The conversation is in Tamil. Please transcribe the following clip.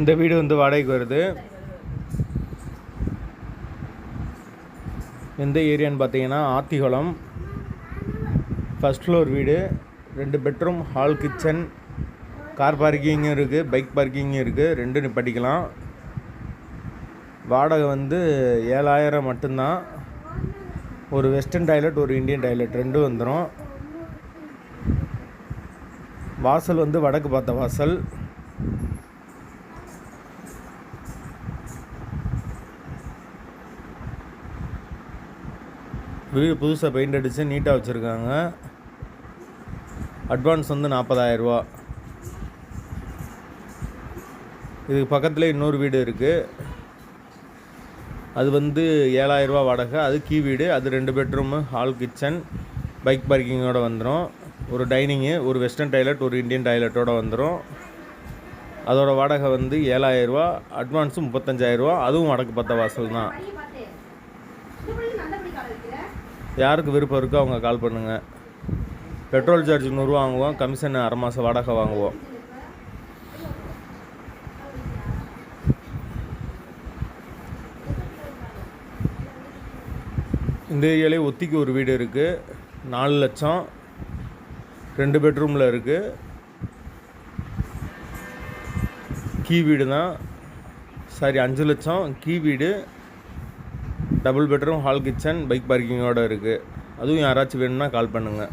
இந்த வீடு வந்து வாடகைக்கு வருது. எந்த ஏரியான்னு பார்த்தீங்கன்னா ஆத்திகுளம். ஃபஸ்ட் ஃப்ளோர் வீடு. ரெண்டு பெட்ரூம் ஹால் கிச்சன் கார் பார்க்கிங்கும் இருக்குது பைக் பார்க்கிங்கும் இருக்குது ரெண்டும் நிப்பாட்டிக்கலாம் வாடகை வந்து ஏழாயிரம் மட்டும்தான். ஒரு வெஸ்டர்ன் டாய்லெட் ஒரு இந்தியன் டாய்லெட் ரெண்டும் வந்துடும் வாசல் வந்து வடக்கு பார்த்த வாசல். வீடு புதுசாக பெயிண்ட் அடித்து நீட்டாக வச்சுருக்காங்க. அட்வான்ஸ் வந்து நாற்பதாயிரரூவா இதுக்கு பக்கத்தில் இன்னொரு வீடு இருக்குது அது வந்து ஏழாயிரரூபா வாடகை. அது கீ வீடு. அது ரெண்டு பெட்ரூமு ஹால் கிச்சன் பைக் பார்க்கிங்கோட வந்துடும் ஒரு டைனிங்கு ஒரு வெஸ்டர்ன் டாய்லெட் ஒரு இந்தியன் டாய்லெட்டோடு வந்துடும் அதோட வாடகை வந்து ஏழாயிரரூவா. அட்வான்ஸு முப்பத்தஞ்சாயிரரூவா. அதுவும் வடக்கு பத்த வாசல் தான் யாருக்கு விருப்பம் இருக்கோ அவங்க கால் பண்ணுங்கள் பெட்ரோல் சார்ஜ் நூறுரூவா வாங்குவோம் கமிஷன் அரை மாதம் வாடகை வாங்குவோம். இந்த ஏரியாலே ஒத்திக்கு ஒரு வீடு இருக்குது நாலு லட்சம். ரெண்டு பெட்ரூமில் இருக்குது கீ வீடு தான் சாரி அஞ்சு லட்சம். கீ வீடு. Double bedroom hall kitchen bike பார்க்கிங்கோடு இருக்குது அதுவும் யாராச்சும் வேணும்னா கால் பண்ணுங்கள்